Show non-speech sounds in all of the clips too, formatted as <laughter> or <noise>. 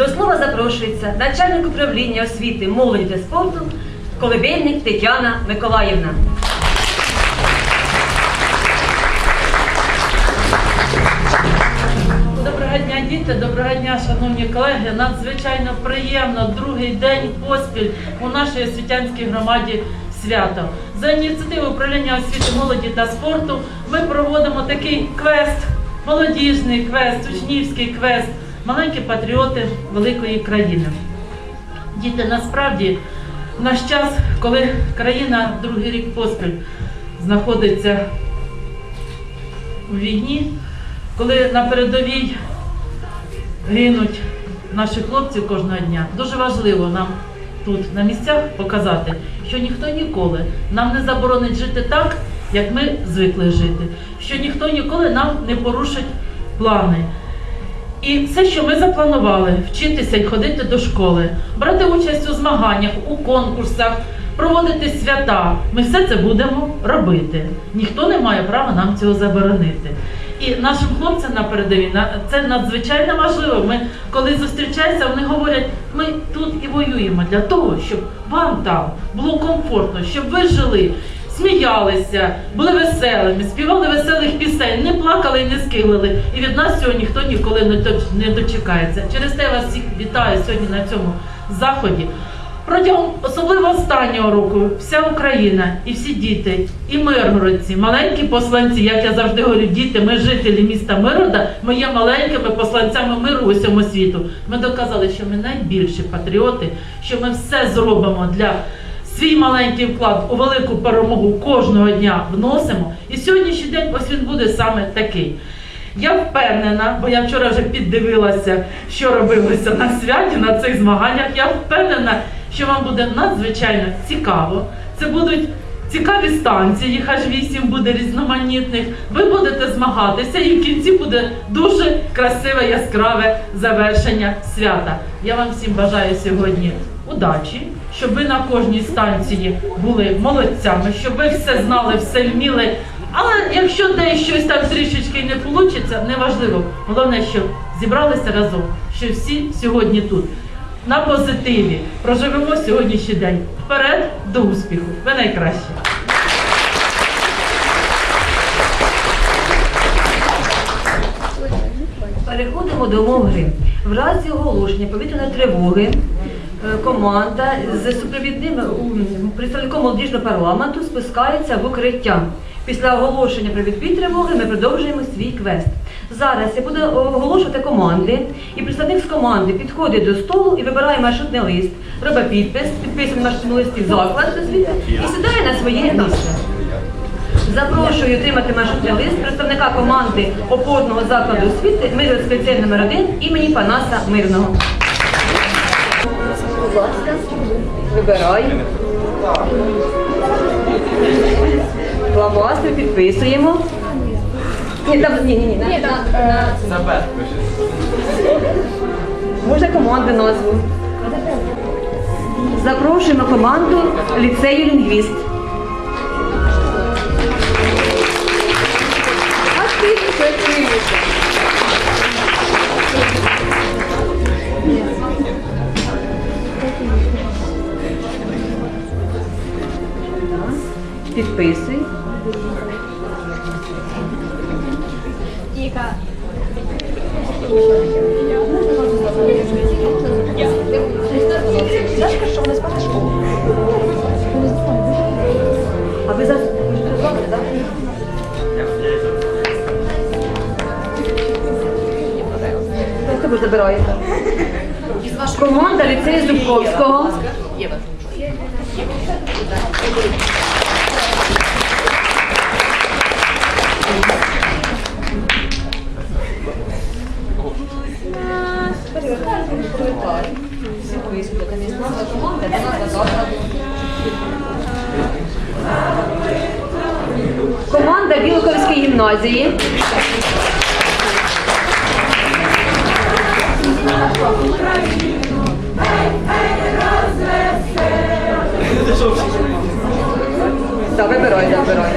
До слова запрошується начальник управління освіти, молоді та спорту Колебельник Тетяна Миколаївна. Доброго дня, діти, доброго дня, шановні колеги. Надзвичайно приємно другий день поспіль у нашій освітянській громаді свято. За ініціативою управління освіти, молоді та спорту ми проводимо такий квест, молодіжний квест, учнівський квест, маленькі патріоти великої країни. Діти, насправді в наш час, коли країна другий рік поспіль знаходиться у війні, коли на передовій гинуть наші хлопці кожного дня, дуже важливо нам тут на місцях показати, що ніхто ніколи нам не заборонить жити так, як ми звикли жити, що ніхто ніколи нам не порушить плани. І все, що ми запланували, вчитися і ходити до школи, брати участь у змаганнях, у конкурсах, проводити свята, ми все це будемо робити. Ніхто не має права нам цього заборонити. І нашим хлопцям на передовій це надзвичайно важливо. Ми коли зустрічаємося, вони говорять, ми тут і воюємо для того, щоб вам там було комфортно, щоб ви жили сміялися, були веселими, співали веселих пісень, не плакали і не скиглили. І від нас цього ніхто ніколи не доч- не дочекається. Через те я вас всіх вітаю сьогодні на цьому заході. Протягом особливо останнього року вся Україна і всі діти, і миргородці, маленькі посланці, як я завжди говорю, діти, ми жителі міста Мирода, ми є маленькими посланцями миру всьому світу. Ми доказали, що ми найбільші патріоти, що ми все зробимо для свій маленький вклад у велику перемогу кожного дня вносимо. І сьогоднішній день ось він буде саме такий. Я впевнена, бо я вчора вже піддивилася, що робилося на святі, на цих змаганнях. Я впевнена, що вам буде надзвичайно цікаво. Це будуть цікаві станції, їх аж вісім буде різноманітних. Ви будете змагатися, і в кінці буде дуже красиве, яскраве завершення свята. Я вам всім бажаю сьогодні удачі, щоб ви на кожній станції були молодцями, щоб ви все знали, все вміли. Але якщо десь щось там трішечки не вийде, неважливо. Головне, щоб зібралися разом, що всі сьогодні тут. На позитиві проживемо сьогоднішній день. Вперед до успіху. Ви найкращі. Переходимо до умов. В разі оголошення повітряної тривоги команда з супровідним представником молодіжного парламенту спускається в укриття. Після оголошення про відбій тривоги ми продовжуємо свій квест. Зараз я буду оголошувати команди, і представник з команди підходить до столу і вибирає маршрутний лист, робить підпис, підписує на маршрутному листі заклад освіти і сідає на своє місце. Запрошую отримати маршрутний лист представника команди опорного закладу освіти Мирівський ліцей номер 1 імені Панаса Мирного. Будь ласка, вибирай. Фломастер підписуємо. Ні, там, ні, ні, ні. на- на- на- Можна команди назву. Запрошуємо команду ліцею лінгвіст. Активно працюєте. Підписуй. А ви зараз розмовляєте, так? Забираєте? Команда ліцею Зубковського. Білоковської гімназії. Так, вибирай, вибирай.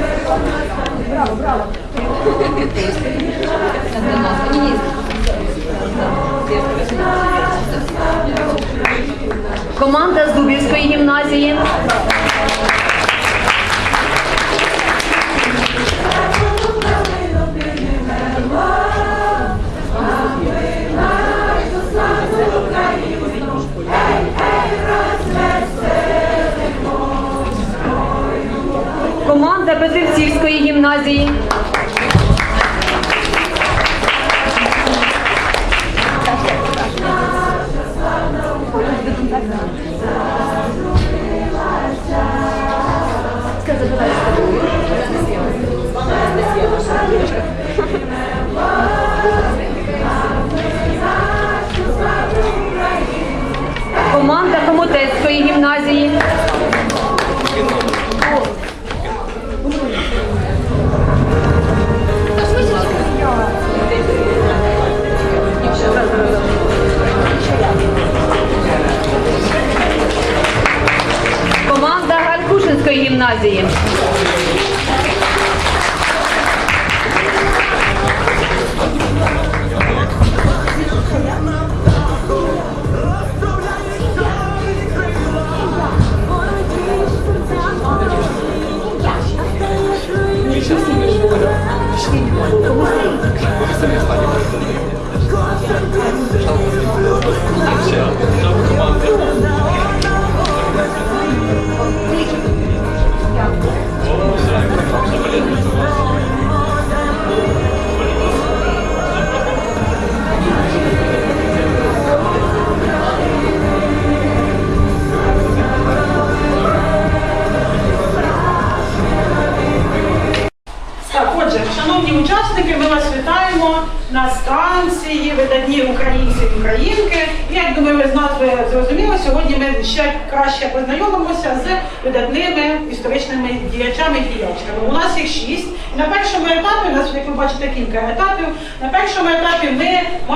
Команда з Дубівської гімназії. Петрівцівської гімназії. Команда Гаркушинської гімназії. Так,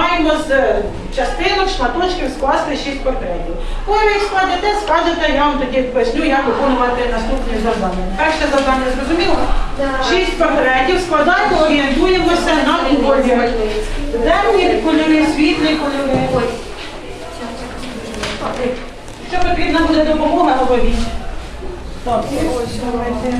маємо з частинок, шматочків скласти шість портретів. Коли ви їх складете, скажете, я вам тоді поясню, як виконувати наступні завдання. Перше завдання зрозуміло? Шість портретів складаємо, орієнтуємося на колір. Темні кольори, світлі кольори. Якщо потрібна буде допомога, говоріть. Так, ось давайте.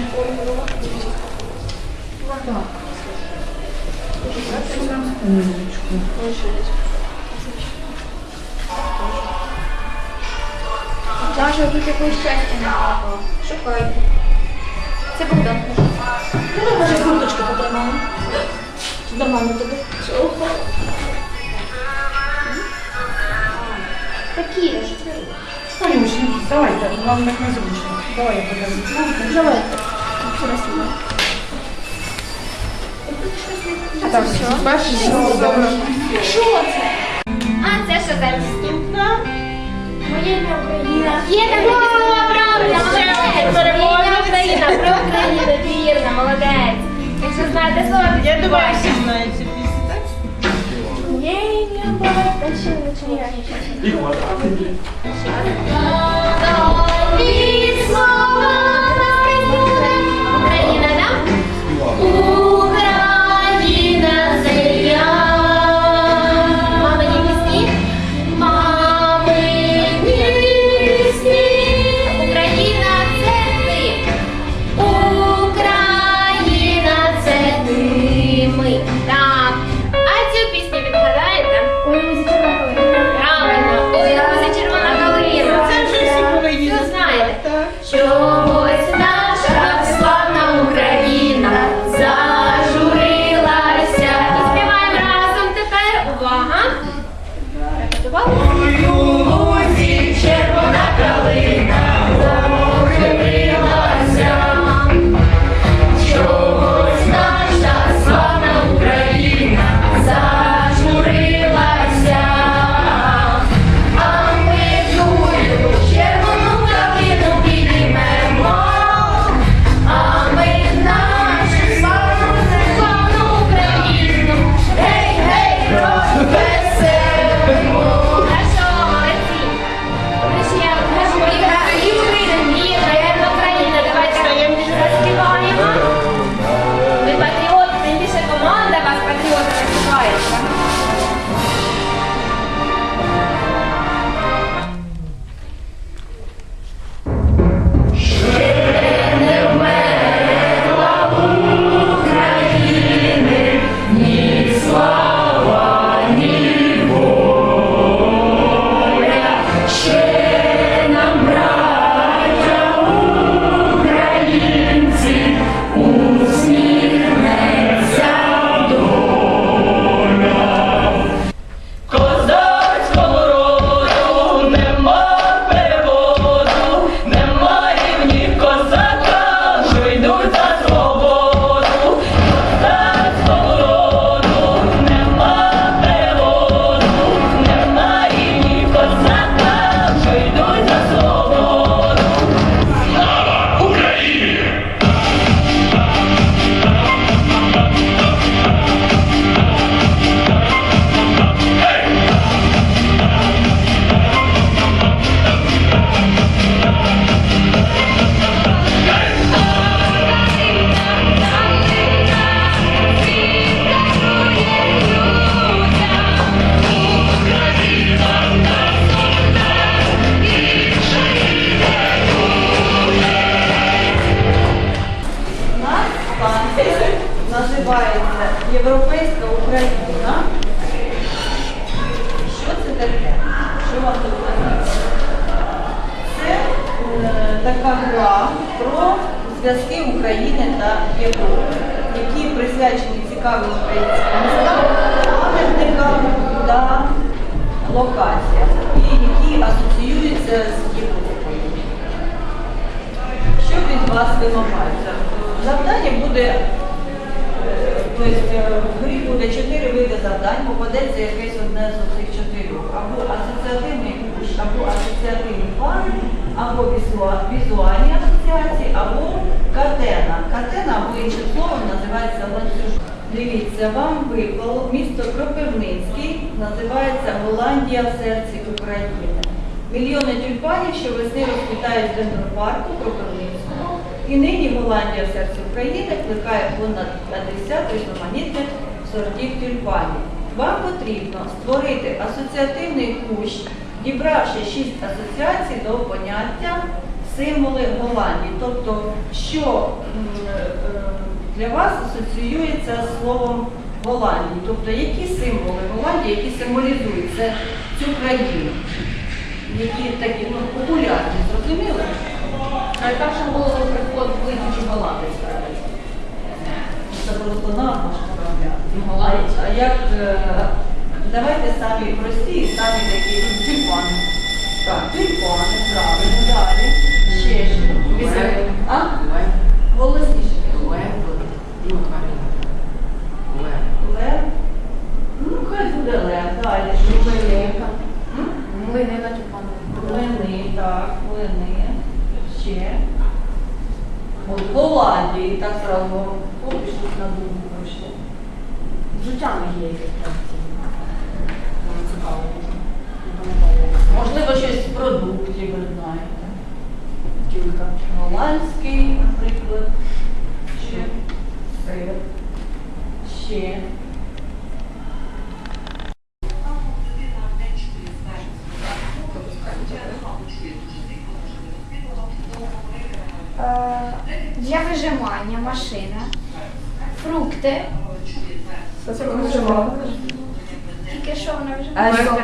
Даша, тут якось щастя не було. Шукайте. Це Богдан. Ну, може, курточку потримала. Мами тобі. Такі ж. Танюш, давайте, вам так незручно. Давай я подам. Давайте. Так, перше, добре. Що це? А, це що записки? Моє ім'я Україна. Є таке слово правильно. Моє Україна. Про Україну. Вірно, молодець. Якщо знаєте слово, Я думаю, всі знають ці пісні, так? Моє ім'я Та що не чує? Нові слова нас прибуде. Україна, да? Україна Дивіться, вам випало місто Кропивницький, називається Голландія в серці України. Мільйони тюльпанів, що весни розквітають в дендропарку Кропивницького. І нині Голландія в серці України плекає понад 50 різноманітних сортів тюльпанів. Вам потрібно створити асоціативний кущ, дібравши шість асоціацій до поняття символи Голландії. Тобто, що м, е, для вас асоціюється з словом Голландії. Тобто, які символи Голландії, які символізують це, цю країну, які такі ну, популярні, зрозуміли? А ж було приход вийти голландець? Це просто назва корабля. А, а як е, давайте самі прості, і самі такі ну, тюльпани. Так, тюльпани, правильно, далі. Ще ж. А? Голосніше. Ну, хай буде лев. Далі. що ще? М? Млини так, млини. Ще. От Голландії, так сразу помніш, тут на думку прийшло. Жучами є. Можливо, щось з продуктів ви знаєте. Тюлька. Голландський, наприклад. Ще. Сир. Ще. Е, Для вижимання машина. Фрукти. Тільки що вона вижимає?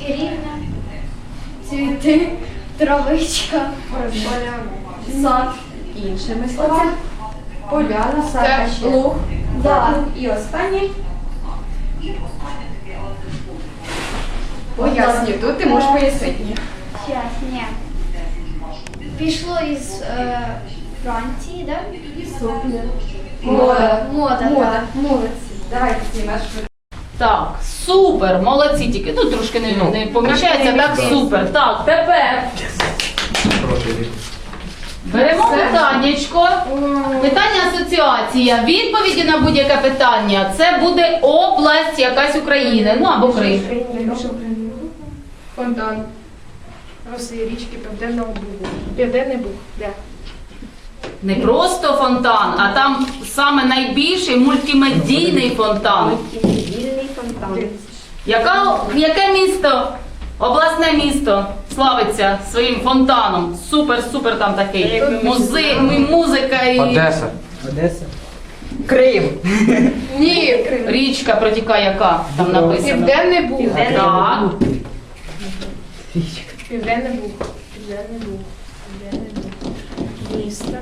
І рівне. Цвіти, травичка, сад. Іншими словами, поляна, сад, Це луг, Да. і останній. Поясню, тут ти можеш пояснити. Щас, ні. Пішло із е, Франції, да? Сукня. Мода. Мода, Мода. так. Молодці. Давайте знімеш. Так, супер, молодці тільки. Ну трошки не, не поміщається, так супер. Так, тепер беремо питаннячко. Питання асоціація. Відповіді на будь-яке питання. Це буде область якась України. Ну або Крим. Фонтан. Роси річки Південного Бугу. Південний Буг. Де? Не просто фонтан, а там саме найбільший мультимедійний фонтан. Вільний фонтан. Яка, яке місто, обласне місто славиться своїм фонтаном? Супер, супер там такий. Музи, музика і Одеса. Одеса. Крим. Ні, Крим. річка протікає яка там написано. Південний Буг. Так. Південний Буг. Південний Буг. Південний Буг. Місто.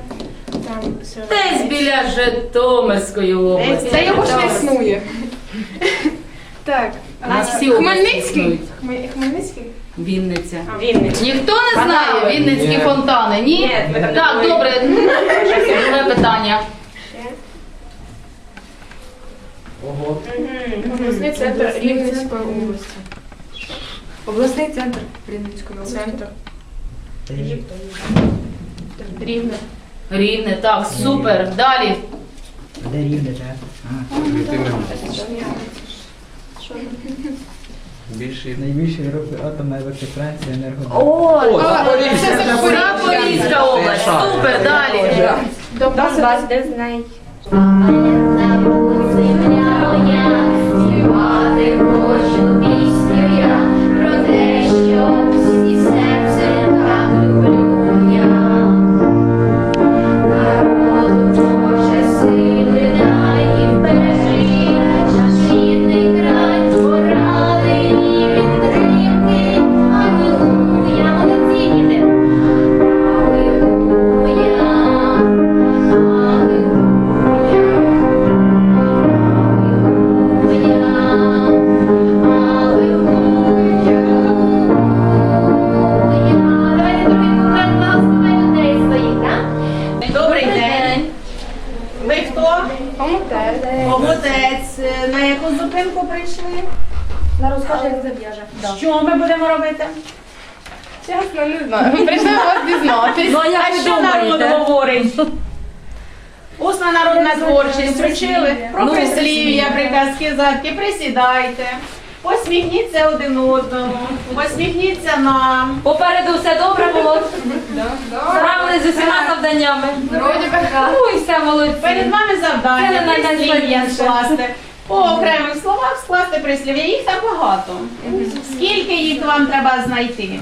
Там все. Десь біля Житомирської області. Це його ж не існує. Так. Нас всі області Хмельницький. існують. Хмельницький? Вінниця. Вінниця. Ніхто не знає Вінницькі Ні. фонтани? Ні? Так, добре. Друге питання. Ого. Обласний центр Рівненської області. Обласний центр Рівненської області. Центр. Рівне. Рівне, так, супер. Далі. Де рівне, так? Більший. Найбільший Європи атомна електростанція енергодон. О, Запоріжжя. Запорізька область. Супер, далі. Донбас. Земля не знаю. Прийшли вас дізнатись. Ну, а як ви що народ думаєте? говорить? Усна народна творчість вчили про Ну, прислів'я, приказки, задки. Присідайте, посміхніться один одному, посміхніться нам. Попереду все добре було. Справились з усіма завданнями. Вроді би. Ну і все молодці. Перед вами Це завдання не прислів'я найскладніше. скласти. По окремих словах скласти прислів'я. Їх там багато. Скільки їх вам треба знайти?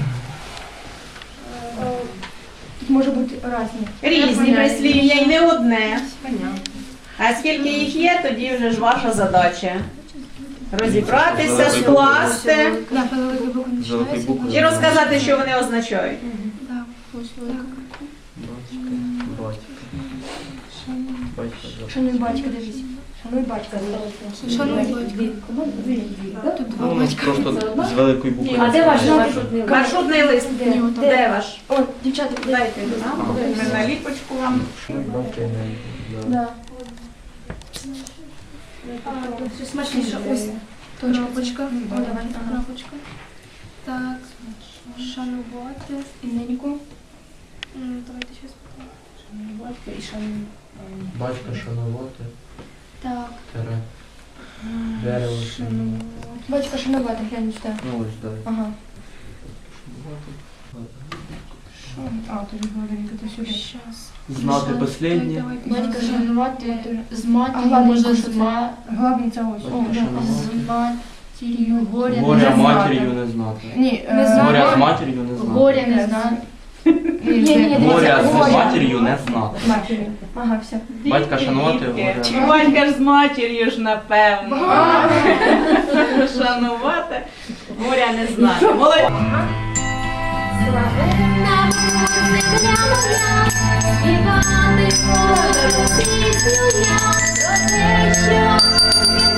Може бути різні. Різні прислів'я і не одне. А скільки їх є, тоді вже ж ваша задача. Розібратися, скласти і розказати, що вони означають. Шануй батька, дивись. Шануй батька. Шануй батька. Ну, просто з великої букви. А де ваш маршрутний лист? Де ваш? О, дівчата, Дайте нам. Ми наліпочку вам. Смачніше. Ось. Крапочка. Давай, крапочка. Так. Шанувати. Іменнику. М, Давайте щось. Шанувати і шанувати. Батька шанувати, Так. тере. Дерево шанувати. Батька шанувати, глянь сюди. Ну ось далі. Ага. А, тут головенька, то сюди. Щас. Знати последнє. Батька шанувати з матір'ю, може з ма... Головне це ось. О, з матір'ю, горя Горя не матір'ю знати. не знати. Ні, Не е, знаю. Горя з матір'ю не знати. Горя не знати. Ні, ні, ні, Горя з матір'ю не знати. матері. Ага, все. Батька шанувати, горя. Батька ж з матір'ю ж, напевно. <laughs> Шанувати. Горя не знати. Молодці. Славенна земля моя, співати хочу пісню я, про те, що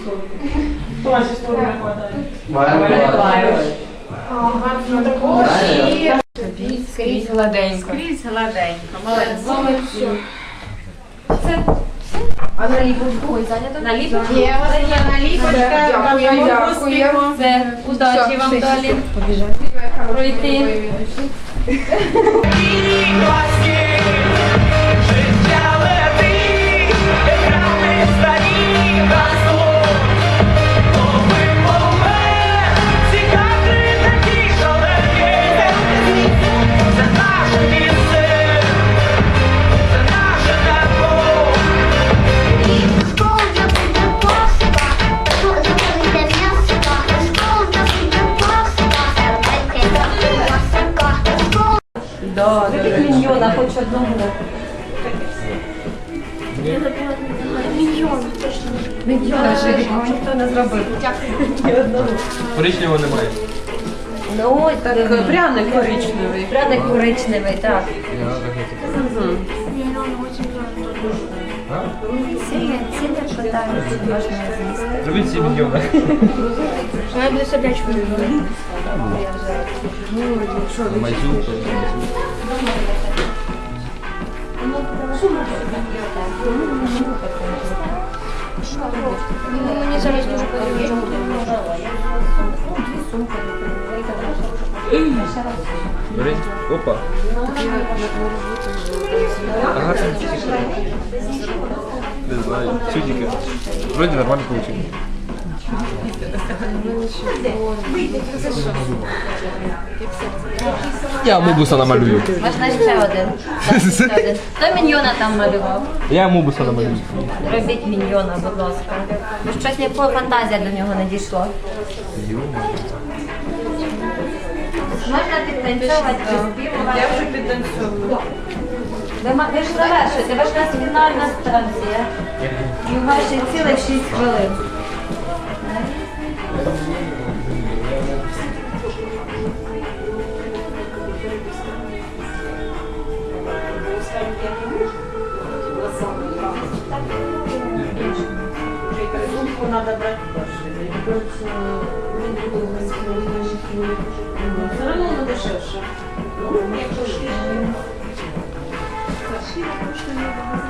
Як справжній історик. Хто вас історію викладає? Ну також і скрізь гладенько. Скрізь гладенько. Молодці. А наліпочку ой, зайнято? Наліпочку? Є, Є наліпочка, Дякую, бажаємо дякую. успіху. Все, удачі вам далі. Пройти. Школда <laughs> пряник коричневий. Пряник коричневий, так. Можна з'їсти. Зробіть сім мільйона. Вона буде соплячку Мазюка. Мені зараз дуже подобається. Бери. Опа. Ага. Не знаю. Чудики. Вроде нормально получилось. Я мубуса намалюю. Можна ще один. Так, ще <laughs> один. Хто міньйона там малював? Я мубуса намалюю. Робіть міньйона, будь ласка. Бо щось ніякого фантазія до нього не дійшла. Можна підтанцьовувати, співувати. Я вже підтанцьовую. Ви, ви ж завершуєте, ви ж у нас фінальна станція. І у вас ще цілих 6 хвилин. Все Niech to szli.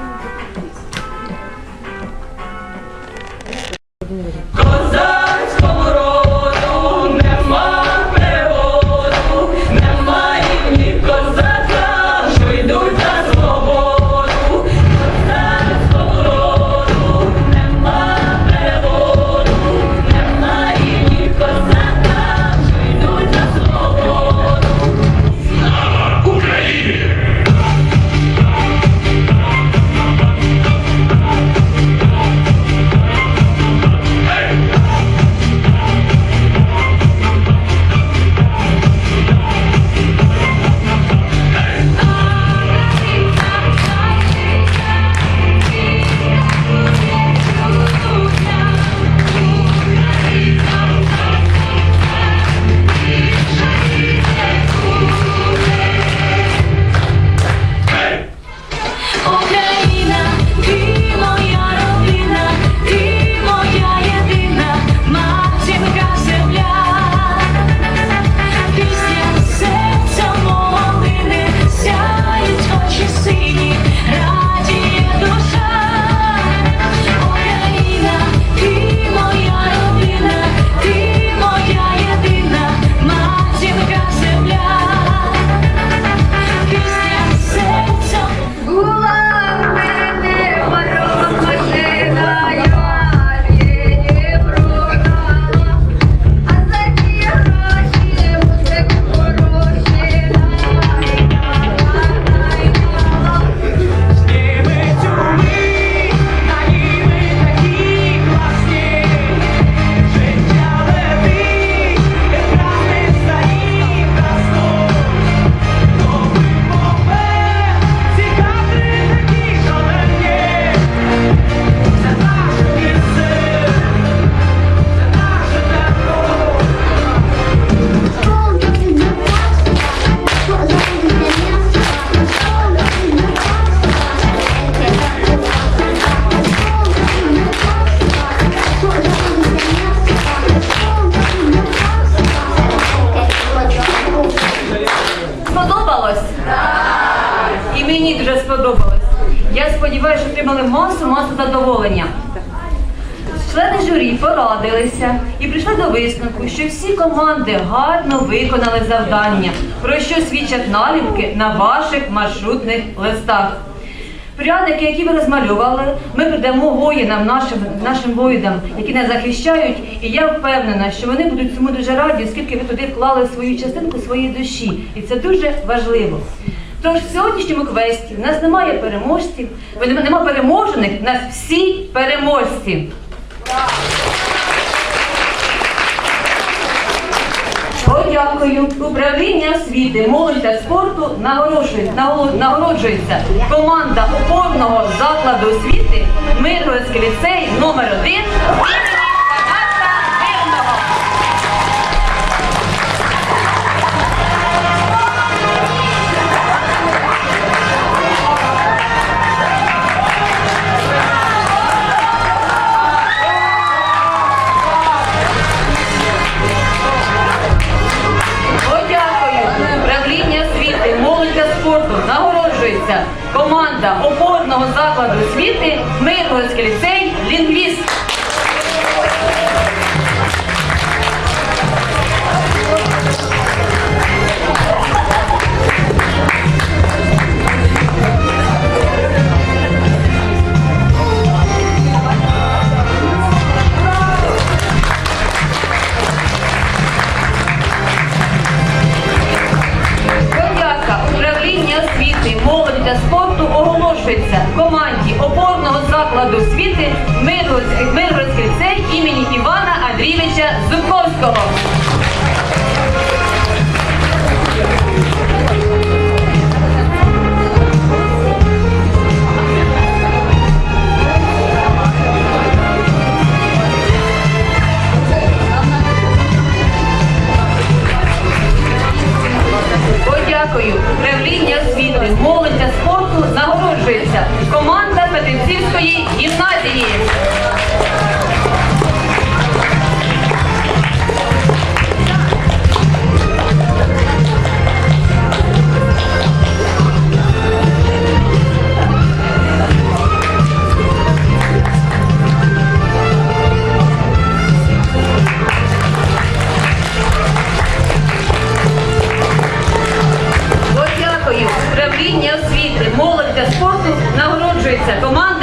Мені дуже сподобалось. Я сподіваюся, що отримали масу масу задоволення. Члени журі порадилися і прийшли до висновку, що всі команди гарно виконали завдання, про що свідчать наліпки на ваших маршрутних листах. Пряники, які ви розмальовували, ми придамо воїнам, нашим, нашим воїнам, які нас захищають, і я впевнена, що вони будуть цьому дуже раді, оскільки ви туди вклали свою частинку своєї душі. І це дуже важливо. Тож в сьогоднішньому квесті в нас немає переможців, бо нема нема переможених, в нас всі переможці. Подякую. Управління освіти, молоді та спорту нагороджується команда опорного закладу освіти Миргородський ліцей номер 1 Команда